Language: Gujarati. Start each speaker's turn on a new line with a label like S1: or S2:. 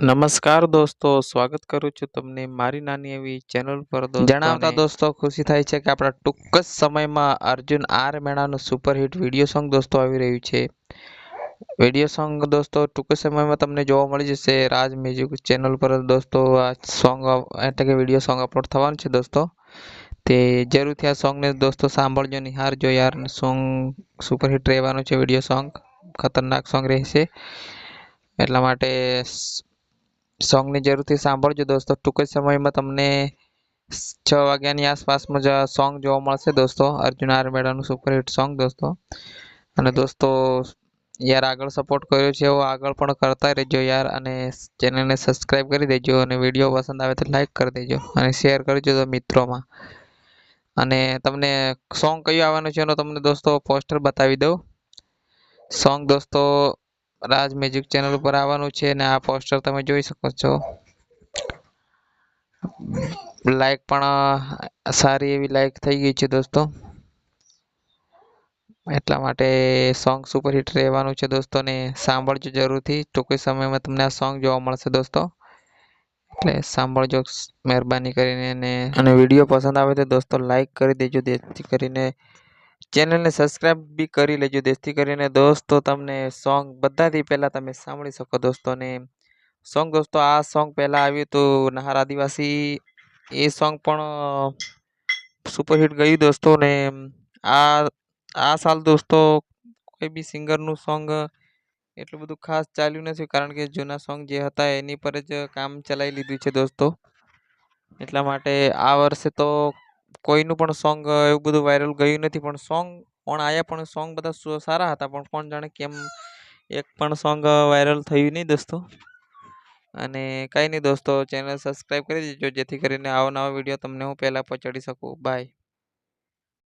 S1: નમસ્કાર દોસ્તો સ્વાગત કરું છું તમને મારી નાની એવી ચેનલ પર
S2: જણાવતા દોસ્તો ખુશી થાય છે કે આપણા ટૂંક જ સમયમાં અર્જુન આર મેણાનું સુપરહિટ વીડિયો સોંગ દોસ્તો આવી રહ્યું છે. વીડિયો સોંગ દોસ્તો ટૂંક સમયમાં તમને જોવા મળી જશે. રાજ મ્યુઝિક ચેનલ પર દોસ્તો આ સોંગ એટલે કે વીડિયો સોંગ અપલોડ થવાનું છે દોસ્તો. તે જરૂરથી આ સોંગને દોસ્તો સાંભળજો નિહારજો યાર સોંગ સુપરહિટ રહેવાનું છે વીડિયો સોંગ. ખતરનાક સોંગ રહેશે. એટલા માટે સોંગને જરૂરથી સાંભળજો દોસ્તો. ટૂંક જ સમયમાં તમને છ વાગ્યાની આસપાસમાં જ સોંગ જોવા મળશે દોસ્તો. અર્જુન આર મેડાનું સુપરહિટ સોંગ દોસ્તો. અને દોસ્તો, યાર આગળ સપોર્ટ કર્યો છે એવો આગળ પણ કરતા રહેજો યાર. અને ચેનલને સબસ્ક્રાઈબ કરી દેજો અને વીડિયો પસંદ આવે તો લાઈક કરી દેજો અને શેર કરજો તો મિત્રોમાં. અને તમને સોંગ કયું આવવાનું છે એનો તમને દોસ્તો પોસ્ટર બતાવી દઉં. સોંગ દોસ્તો રાજ મ્યુઝિક ચેનલ ઉપર આવવાનું છે અને આ પોસ્ટર તમે જોઈ શકો છો. લાઈક પણ સારી એવી લાઈક થઈ ગઈ છે દોસ્તો. એટલા માટે સોંગ સુપરહિટ રહેવાનું છે દોસ્તો ને સાંભળજો જરૂરથી. ટૂંક સમયમાં તમને આ સોંગ જોવા મળશે દોસ્તો. એટલે સાંભળજો મહેરબાની કરીને અને વીડિયો પસંદ આવે તો દોસ્તો લાઈક કરી દેજો, જેથી કરીને ચેનલને સબસ્ક્રાઈબ બી કરી લેજો, જેથી કરીને દોસ્તો તમને સોંગ બધાથી પહેલાં તમે સાંભળી શકો દોસ્તોને સોંગ દોસ્તો, આ સોંગ પહેલાં આવ્યું હતું નહાર આદિવાસી. એ સોંગ પણ સુપરહિટ ગયું દોસ્તો. ને આ આ સાલ દોસ્તો કોઈ બી સિંગરનું સોંગ એટલું બધું ખાસ ચાલ્યું નથી, કારણ કે જૂના સોંગ જે હતા એની પર જ કામ ચલાવી લીધું છે દોસ્તો. એટલા માટે આ વર્ષે તો કોઈનું પણ સોંગ એવું બધું વાયરલ ગયું નથી, પણ સોંગ પણ આવ્યા પણ સોંગ બધા સારા હતા, પણ કોણ જાણે કેમ એક પણ સોંગ વાયરલ થયું નહીં દોસ્તો. અને કંઈ નહીં દોસ્તો ચેનલ સબસ્ક્રાઈબ કરી દેજો, જેથી કરીને આવા નવા વીડિયો તમને હું પહેલાં પહોંચાડી શકું. બાય